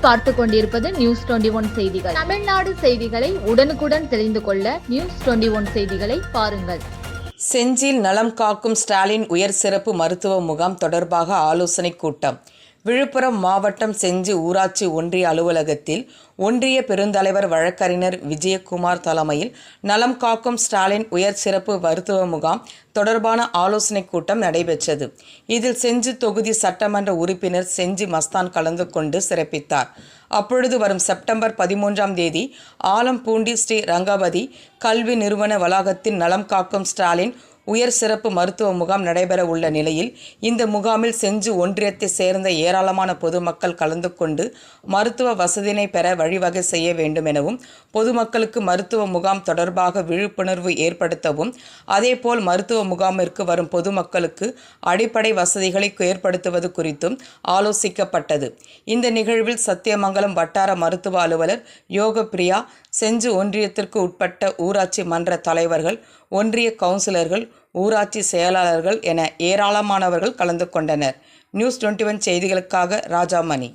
பார்த்து கொண்டிருப்பது news twenty one செய்திகள். தமிழ்நாடு செய்திகளை உடனுக்குடன் தெரிந்து கொள்ள நியூஸ் டுவெண்டி ஒன் செய்திகளை பாருங்கள். செஞ்சியில் நலம் காக்கும் ஸ்டாலின் உயர் சிறப்பு மருத்துவ முகாம் தொடர்பாக ஆலோசனைக் கூட்டம். விழுப்புரம் மாவட்டம் செஞ்சி ஊராட்சி ஒன்றிய அலுவலகத்தில் ஒன்றிய பெருந்தலைவர் வழக்கறிஞர் விஜயகுமார் தலைமையில் நலம் காக்கும் ஸ்டாலின் உயர் சிறப்பு மருத்துவ முகாம் தொடர்பான ஆலோசனைக் கூட்டம் நடைபெற்றது. இதில் செஞ்சி தொகுதி சட்டமன்ற உறுப்பினர் செஞ்சி மஸ்தான் கலந்து கொண்டு சிறப்பித்தார். அப்பொழுது வரும் செப்டம்பர் பதிமூன்றாம் தேதி ஆலம்பூண்டி ஸ்ரீ ரங்கவதி கல்வி நிறுவன வளாகத்தில் நலம் காக்கும் ஸ்டாலின் உயர் சிறப்பு மருத்துவ முகாம் நடைபெற உள்ள நிலையில் இந்த முகாமில் செஞ்சு ஒன்றியத்தை சேர்ந்த ஏராளமான பொதுமக்கள் கலந்து கொண்டு மருத்துவ வசதியினை பெற வழிவகை செய்ய வேண்டும் எனவும் பொதுமக்களுக்கு மருத்துவ முகாம் தொடர்பாக விழிப்புணர்வு ஏற்படுத்தவும் அதேபோல் மருத்துவ முகாமிற்கு வரும் பொதுமக்களுக்கு அடிப்படை வசதிகளை ஏற்படுத்துவது குறித்தும் ஆலோசிக்கப்பட்டது. இந்த நிகழ்வில் சத்தியமங்கலம் வட்டார மருத்துவ அலுவலர் யோகப்பிரியா செஞ்சு ஒன்றியத்திற்கு உட்பட்ட ஊராட்சி மன்ற தலைவர்கள் ஒன்றிய கவுன்சிலர்கள் ஊராட்சி செயலாளர்கள் என ஏராளமானவர்கள் கலந்து கொண்டனர். நியூஸ் டுவெண்ட்டி ஒன் செய்திகளுக்காக ராஜாமணி.